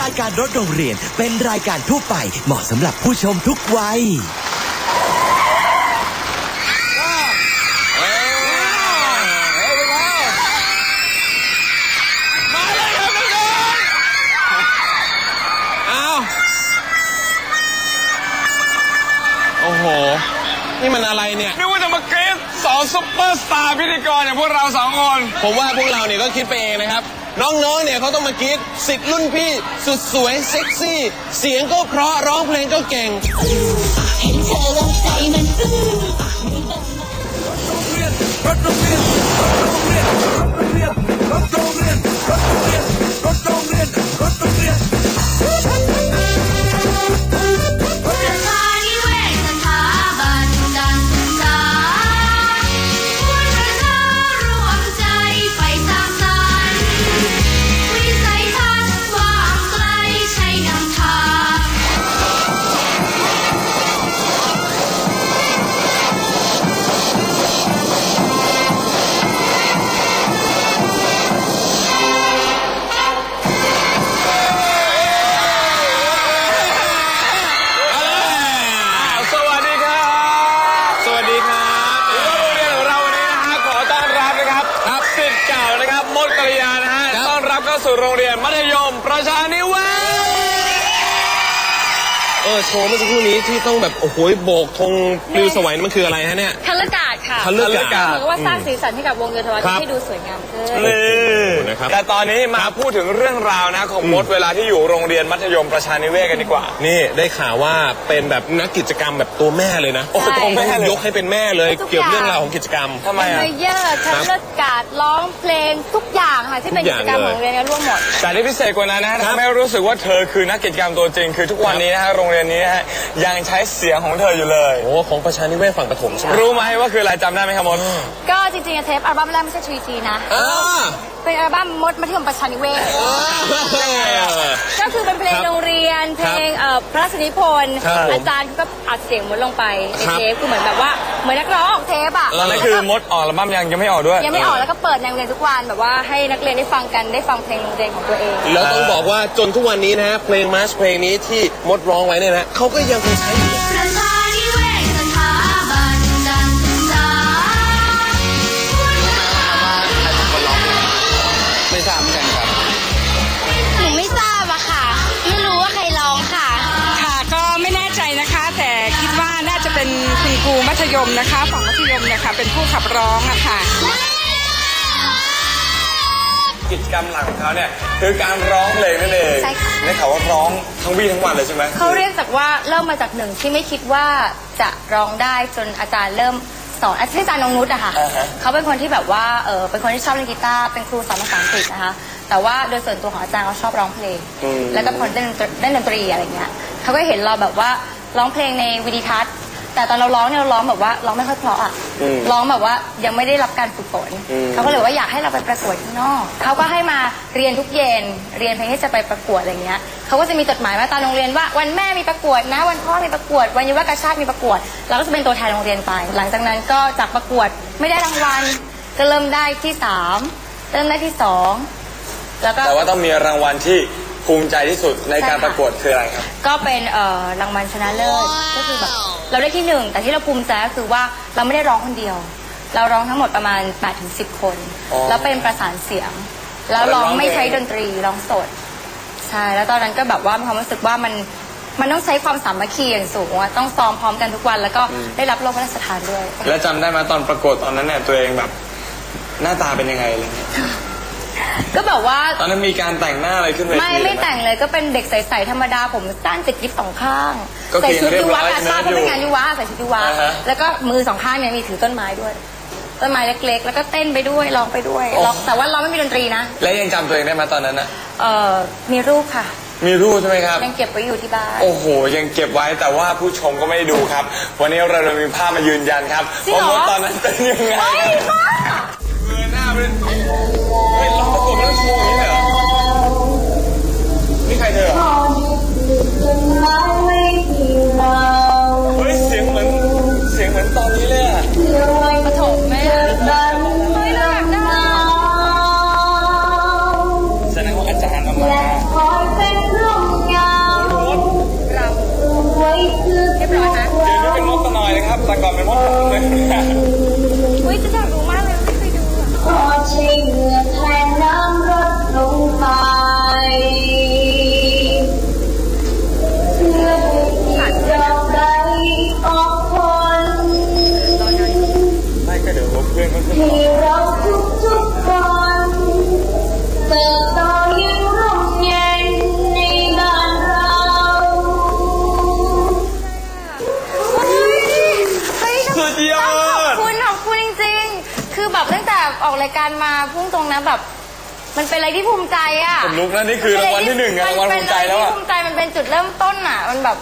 รายการรถโรงเรียนเป็นรายการทั่วไปเหมาะสำหรับผู้ชมทุกวัย ซุปเปอร์สตาร์พิธีกรอย่างพวกเราสองคน ผมว่าพวกเราเนี่ยก็คิดไปเองนะครับ น้องๆ เนี่ยเขาต้องมากรีดสิทธิ์รุ่นพี่ สุดสวยเซ็กซี่ เสียงก็เพราะร้องเพลงก็เก่ง เห็นเธอแล้วใจมันอื้อ เออโชว์เมื่อสักครู่นี้ที่ต้องแบบโอ้โหโบกธงปลิวสวัยนี่มันคืออะไรฮะเนี่ยคันละกาดค่ะคันละกาดเหมือนกับว่าสร้างสีสันให้กับวงโยธวาครัทิตบให้ดูสวยงามขึ้น นี่ นะครับ แต่ตอนนี้มาพูดถึงเรื่องราวนะของมดเวลาที่อยู่โรงเรียนมัธยมประชานิเวศกันดีกว่า นี่ได้ข่าวว่าเป็นแบบนักกิจกรรมแบบตัวแม่เลยนะ โอ้ตัวแม่เลยยกให้เป็นแม่เลยทุกอย่างเกี่ยวกับเรื่องราวของกิจกรรมทำไมอะเลเยอร์คันละกาดร้องเพลงทุกอย่างค่ะที่เป็นทุกอกิย่างจกรรมเลยของโรงเรียนเนี่ยร่วมหมด แต่ที่พิเศษกว่านั้นนะฮะครับทำให้รู้สึกว่าเธอคือนักกิจกรรมตัวจริง คือทุกวันนี้นะฮะโรงเรียนนี้นะฮะยังใช้เสียงของเธออยู่เลยโอ้ของประชานิเวศฝั่งปฐมใช่ไหมรู้ไหมว่าคืออะไรจำได้ไหมครับมดก็จริงๆเทปอัลบั้มแรกไม่ใช่ 3G นะอ่าเป็นอัลบั้มมดมัธยมประชานิเวศอ่าก็คือเป็นเพลงครับโรงเรียน เพลงเอ่อพระราชนิพนธ์ครับผมอาจารย์เขาก็อัดเสียงมดลงไปในครับ เทปคือเหมือนแบบว่าเหมือนนักร้องออกเทปอะแล้วนั่นคือมดออกอัลบั้มยังยังไม่ออกด้วย ยังไม่ออกแล้วก็เปิดในโรงเรียนทุกวันแบบว่าให้นักเรียนได้ฟังกันได้ฟังเพลงโรงเรียนของตัวเอง แล้วต้องบอกว่าจนทุกวันนี้นะฮะเพลงมาร์ชเพลงนี้ที่มดร้องไว้เนี่ยนะเขาก็ยังคงใช้อยู่ มัธยมนะคะฝั่งมัธยมเนี่ยค่ะเป็นผู้ขับร้องอะค่ะ กิจกรรมหลักของเขาเนี่ยคือการร้องเพลงนั่นเองใช่ค่ะ ได้ข่าวว่าร้องทั้งวี่ทั้งวันเลยใช่ไหมเขาเรียกจากว่าเริ่มมาจากหนึ่งที่ไม่คิดว่าจะร้องได้จนอาจารย์เริ่มสอนอาจารย์นงนุชอะค่ะเขาเป็นคนที่แบบว่าเออเป็นคนที่ชอบเล่นกีตาร์ เป็นครูสอนภาษาอังกฤษนะคะ แต่ว่าโดยส่วนตัวของอาจารย์เขาชอบร้องเพลงแล้วก็เป็นคนเล่นดนตรีเล่นดนตรีอะไรเงี้ยเขาก็เห็นเราแบบว่าร้องเพลงในวิดีทัศน์ แต่ตอนเราร้องเนี่ยเราร้องแบบว่าร้องไม่ค่อยเพราะอะร้องแบบว่ายังไม่ได้รับการฝึกฝนเขาก็เลยว่าอยากให้เราไปประกวดข้างนอกเขาก็ให้มาเรียนทุกเย็นเรียนเพลงที่จะไปประกวดอะไรเงี้ยเขาก็จะมีจดหมายมาตามโรงเรียนว่าวันแม่มีประกวดนะ วันพ่อมีประกวด วันยุวกาชาติมีประกวดเราก็จะเป็นตัวแทนโรงเรียนไป หลังจากนั้นก็จากประกวดไม่ได้รางวัลก็เริ่มได้ที่สามเริ่มได้ที่สองแล้วก็ แต่ว่าต้องมีรางวัลที่ภูมิใจที่สุดในการใช่ค่ะประกวดคืออะไรครับ ก็เป็นเอ่อรางวัลชนะเลิศก็คือแบบ เราได้ที่หนึ่งแต่ที่เราภูมิใจก็คือว่าเราไม่ได้ร้องคนเดียว เราร้องทั้งหมดประมาณ8ถึง10 คน อ๋อแล้วเป็นประสานเสียง แล้วร้องไม่ใช้ดนตรีร้องสด ใช่แล้วตอนนั้นก็แบบว่ามีความรู้สึกว่ามันมันต้องใช้ความสามัคคีอย่างสูงอะต้องซ้อมพร้อมกันทุกวัน แล้วก็ได้รับโล่พระราชทานด้วย และจำได้ไหมตอนประกวดตอนนั้นเนี่ยตัวเองแบบ หน้าตาเป็นยังไงอะไรเงี้ย ก็แบบว่าตอนนั้นมีการแต่งหน้าอะไรขึ้นเวทีไม่ไม่หแต่งเลยก็เป็นเด็กใสๆธรรมดาผมสั้นติดยิบสองข้างก็คือใส่ชุดเรียยุบร้วะอยอาใช่ไหมชาเพราะเป็นงานยุวะใส่ชุดยุวะอ่าฮะแล้วก็มือสองข้างเนี่ยมีถือต้นไม้ด้วยต้นไม้เล็กๆ แล้วก็เต้นไปด้วยร้องไปด้วยร้องแต่ว่าเราไม่มีดนตรีนะ และยังจำตัวเองได้ไหมตอนนั้นอะเอ่อมีรูปค่ะ มีรูปใช่ไหมครับ ยังเก็บไว้อยู่ที่บ้าน โอ้โห ยังเก็บไว้แต่ว่าผู้ชมก็ไม่ได้ดูครับ วันนี้เราเลยมีภาพมายืนยันครับจริงเหรอว่าตอนนั้นเป็นยังไง องประก เพื่อนก็ขึ้นให้เราทุกทุกๆคนเติบโตอยังร่มเย็นในบ้านเราเฮ้ยสุดยอขอบดคุณขอบคุณจริงๆ คือแบบตั้งแต่ออกรายการมาพุ่งตรงนะแบบ มันเป็นอะไรที่ภูมิใจอะขนลุกนะนี่คือรางวัลที่หนึ่งอะรางวัลภูมิใจแล้วมันอะเป็นอะไรที่ภูมิใจมันเป็นจุดเริ่มต้นอะมันแบบ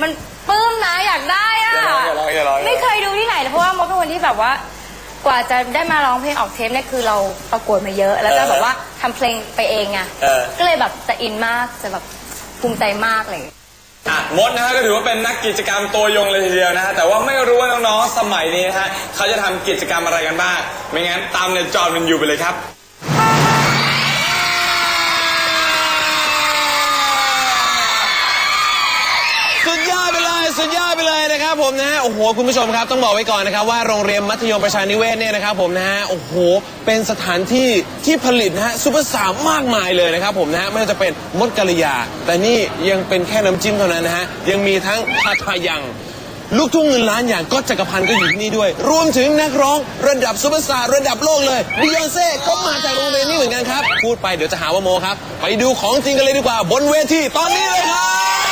มันปลื้มนะอยากได้อะอย่าร้องอย่าร้องอย่าร้อง ไม่เคยดูที่ไหนเลยเพราะว่ามดเป็นคนที่แบบว่า กว่าจะได้มาร้องเพลงออกเทปเนี่ยคือเราประกวดมาเยอะ แล้วก็แบบว่าทำเพลงไปเองไงเออ ก็เลยแบบจะอินมากจะแบบภูมิใจมากเลย อะมดนะฮะก็ถือว่าเป็นนักกิจกรรมตัวยงเลยทีเดียวนะฮะแต่ว่าไม่รู้ว่าน้องๆสมัยนี้นะฮะเขาจะทำกิจกรรมอะไรกันบ้าง ไม่งั้นตามในจอมันอยู่ไปเลยครับ สุดยอดไปเลยนะครับผมนะฮะโอ้โหคุณผู้ชมครับต้องบอกไว้ก่อนนะครับว่าโรงเรียนมัธยมประชานิเวศเนี่ยนะครับผมนะฮะโอ้โหเป็นสถานที่ที่ผลิตนะฮะซุปเปอร์สตาร์มากมายเลยนะครับผมนะฮะไม่ว่าจะเป็นมดกัลยา แต่นี่ยังเป็นแค่น้ำจิ้มเท่านั้นนะฮะยังมีทั้งทาทายัง ลูกทุ่งเงินล้านอย่างก็จักรพันธ์ก็อยู่ที่นี่ด้วย รวมถึงนักร้องระดับซุปเปอร์สตาร์ระดับโลกเลยบิยอนเซ่ก็มาจากโรงเรียนนี้เหมือนกันครับ พูดไปเดี๋ยวจะหาว่าโมครับ ไปดูของจริงกันเลยดีกว่าบนเวทีตอนนี้เลยครับ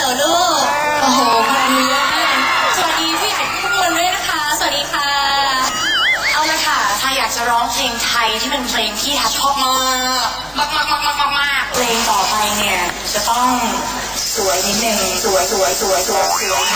ลับอยู่ตรงนี้ฮัลโหลลูก โอ้โหขนาเนี้ยสวัสดีผู้ใหญ่ทุกคนด้วยนะคะ สวัสดีค่ะ เอาละค่ะถ้าอยากจะร้องเพลงไทยที่เป็นเพลงที่ทัดชอบมากมากมากมากมากมากเพลงต่อไปเนี่ยจะต้องสวยนิดนึงสวยสวยสวยสวยสวย